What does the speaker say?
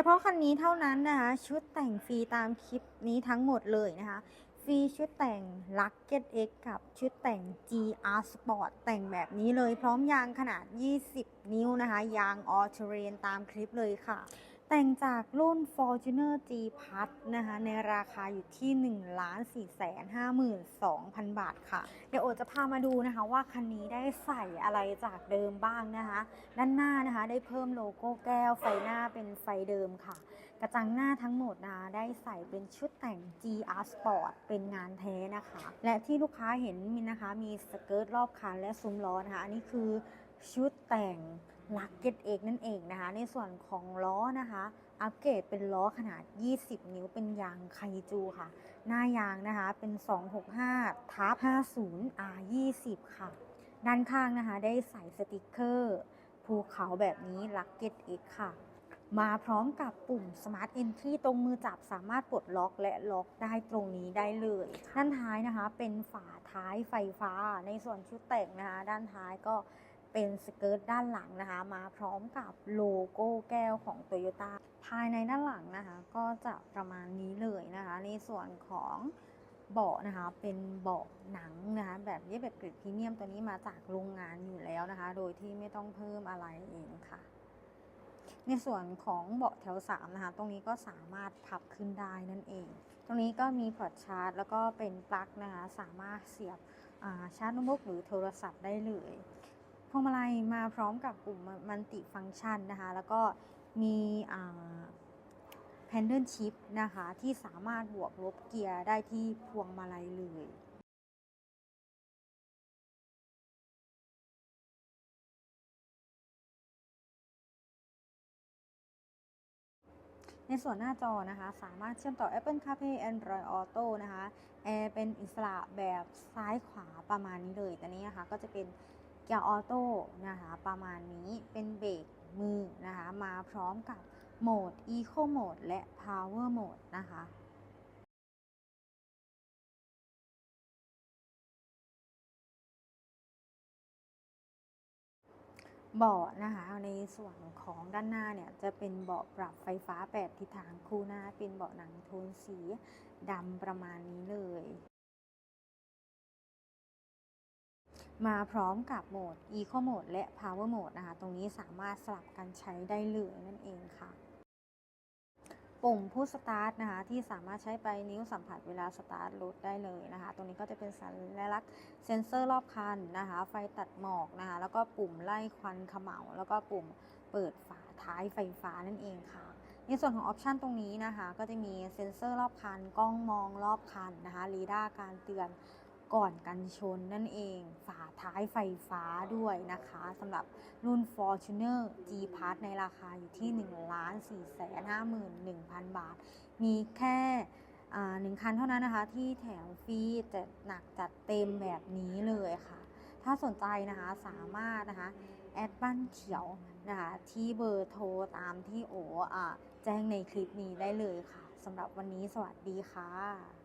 ฉพาะคันนี้เท่านั้นนะคะ ชุดแต่งฟรีตามคลิปนี้ทั้งหมดเลยนะคะ ฟรีชุดแต่ง Lucket X กับชุดแต่ง GR Sport แต่งแบบนี้เลยพร้อมยางขนาด 20 นิ้วนะคะ ยาง All Terrain ตามคลิปเลยค่ะ แต่งจากรุ่น Fortuner G Plus นะคะ ในราคาอยู่ที่ 1 4 5 2 0 0 0 บาทค่ะ เดี๋ยวโอจะพามาดูนะคะว่าคันนี้ได้ใส่อะไรจากเดิมบ้างนะคะ ด้านหน้านะคะได้เพิ่มโลโก้แก้วไฟหน้าเป็นไฟเดิมค่ะ กระจังหน้าทั้งหมดนะคะได้ใส่เป็นชุดแต่ง GR Sport เป็นงานแท้นะคะ และที่ลูกค้าเห็นมีนะคะ มีสเกิร์ตรอบคันและซุ้มล้อนะคะ อันนี้คือ ชุดแต่งลักเก็ตเอกนั่นเองนะคะ ในส่วนของล้อนะคะ อัปเกรดเป็นล้อขนาด 20 นิ้วเป็นยางไคจูค่ะ หน้ายางนะคะเป็น 265ทับ50 R20 ค่ะ ด้านข้างนะคะ ได้ใส่สติกเกอร์ ภูเขาแบบนี้ลักเก็ตเอกค่ะ มาพร้อมกับปุ่ม Smart Entry ตรงมือจับสามารถปลดล็อกและล็อกได้ตรงนี้ได้เลย ด้านท้ายนะคะเป็นฝาท้ายไฟฟ้า ในส่วนชุดแต่งนะคะ ด้านท้ายก็ เป็นสเกิร์ตด้านหลังนะคะ มาพร้อมกับโลโก้แก้วของ t o y ยต้ภายในด้านหลังนะคะ ก็จะประมาณนี้เลยนะคะ ในส่วนของเบาะนะคะ เป็นเบาะหนังนะคะ แบบนี้แบบกรดพรีเมียมตัวนี้มาจากโรงงานอยู่แล้วนะคะ โดยที่ไม่ต้องเพิ่มอะไรเองค่ะ ในส่วนของเบาะแถว3นะคะ ตรงนี้ก็สามารถพับขึ้นได้นั่นเอง ตรงนี้ก็มีพอร์ตชาร์จ แล้วก็เป็นปลั๊กนะคะ สามารถเสียบาชาร์จโน้ตบุ๊กหรือโทรศัพท์ได้เลย พวงมาลัยมาพร้อมกับปุ่มมันติฟังก์ชันนะคะ แล้วก็มีแพนเดิลชิปนะคะ ที่สามารถบวกลบเกียร์ได้ที่พวงมาลัยเลยในส่วนหน้าจอนะคะ สามารถเชื่อมต่อ Apple CarPlay Android Auto นะคะแอร์เป็นอิสระแบบซ้ายขวาประมาณนี้เลยแต่นี้นะคะ ก็จะเป็น เกียร์ออโต้นะคะประมาณนี้เป็นเบรกมือนะคะมาพร้อมกับโหมด Eco Mode และ Power Mode นะคะเบาะนะคะในส่วนของด้านหน้าเนี่ยจะเป็นเบาะปรับไฟฟ้าแบบทิศทางคู่หน้าเป็นเบาะหนังโทนสีดำประมาณนี้เลย มาพร้อมกับโหมด Eco Mode และ Power Mode นะคะ ตรงนี้สามารถสลับกันใช้ได้เลยนั่นเองค่ะ ปุ่มพุชสตาร์ทนะคะที่สามารถใช้ไปนิ้วสัมผัสเวลาสตาร์ทรถได้เลยนะคะ ตรงนี้ก็จะเป็นสัญลักษณ์เซ็นเซอร์รอบคันนะคะ ไฟตัดหมอกนะคะ แล้วก็ปุ่มไล่ควันขมเหลาแล้วก็ปุ่มเปิดฝาท้ายไฟฟ้านั่นเองค่ะในส่วนของออปชันตรงนี้นะคะ ก็จะมีเซ็นเซอร์รอบคัน กล้องมองรอบคันนะคะรีดาร์การเตือน ก่อนกันชนนั่นเอง ฝาท้ายไฟฟ้าด้วยนะคะสำหรับรุ่น Fortuner G Plus ในราคาอยู่ที่ 1 4 5 1 0 0 0 บาท มีแค่หนึ่งคันเท่านั้นนะคะ ที่แถมฟรีจะหนักจัดเต็มแบบนี้เลยค่ะ ถ้าสนใจนะคะสามารถนะคะแอดบ้านเขียวนะคะที่เบอร์โทรตามที่โออแจ้งในคลิปนี้ได้เลยค่ะสำหรับวันนี้สวัสดีค่ะ